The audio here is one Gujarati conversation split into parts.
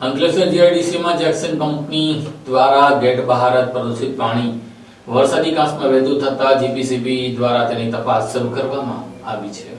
અંકલેશ્વર જીઆઈડીસીમાં જેક્સન કંપની દ્વારા ગેટ બહાર પ્રદૂષિત પાણી વરસાદી કાંસમાં વહેતું થતા જીપીસીબી દ્વારા તેની તપાસ શરૂ કરવામાં આવી છે.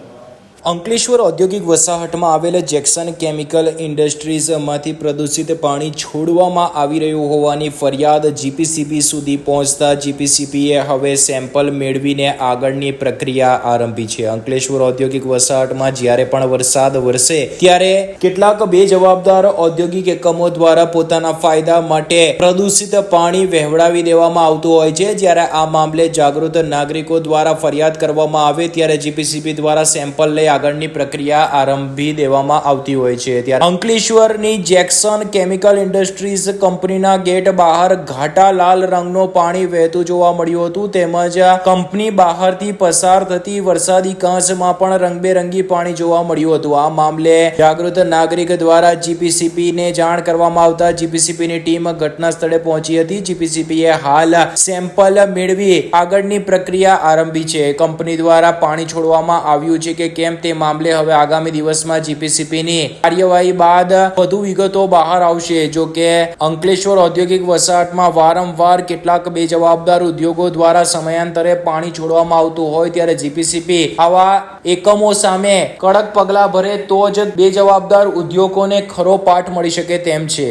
અંકલેશ્વર ઔદ્યોગિક વસાહતમાં આવેલ જેક્સન કેમિકલ ઇન્ડસ્ટ્રીઝમાંથી પ્રદૂષિત પાણી છોડવામાં આવી રહ્યું હોવાની ફરિયાદ જીપીસીબી સુધી પહોંચતા જીપીસીબીએ હવે સેમ્પલ મેળવીને આગળની પ્રક્રિયા આરંભી છે. અંકલેશ્વર ઔદ્યોગિક વસાહતમાં જ્યારે પણ વરસાદ વરસે ત્યારે કેટલાક બે જવાબદાર ઔદ્યોગિક એકમો દ્વારા પોતાના ફાયદા માટે પ્રદૂષિત પાણી વહેવડાવી દેવામાં આવતું હોય છે. જ્યારે આ મામલે જાગૃત નાગરિકો દ્વારા ફરિયાદ કરવામાં આવે ત્યારે જીપીસીબી દ્વારા સેમ્પલ લઈ આગળની પ્રક્રિયા આરંભી દેવામાં આવતી હોય છે. ત્યારે અંકલેશ્વરની જેક્સન કેમિકલ ઇન્ડસ્ટ્રીઝ કંપનીના ગેટ બહાર ઘાટા લાલ રંગનો પાણી વહેતું જોવા મળ્યું હતું. તેમજ કંપની બહારથી પસાર થતી વરસાદી કાંસમાં પણ રંગબેરંગી પાણી જોવા મળ્યું હતું. આ મામલે જાગૃત નાગરિક દ્વારા જીપીસીપી ને જાણ કરવામાં આવતા જીપીસીપી ની ટીમ ઘટના સ્થળે પહોંચી હતી. જીપીસીપીએ હાલ સેમ્પલ મેળવી આગળની પ્રક્રિયા આરંભી છે. કંપની દ્વારા પાણી છોડવામાં આવ્યું છે કે કેમ? તે મામલે હવે આગામી દિવસમાં જીપીસીપીની કાર્યવાહી બાદ વધુ વિગતો બહાર આવશે. જો કે, અંકલેશ્વર ઔદ્યોગિક વસાહતમાં વારંવાર કેટલાક બેજવાબદાર ઉદ્યોગો દ્વારા સમયાંતરે પાણી છોડવામાં આવતું હોય ત્યારે જીપીસીપી આવા એકમો સામે કડક પગલાં ભરે તો જ બેજવાબદાર ઉદ્યોગોને ખરો પાઠ મળી શકે તેમ છે.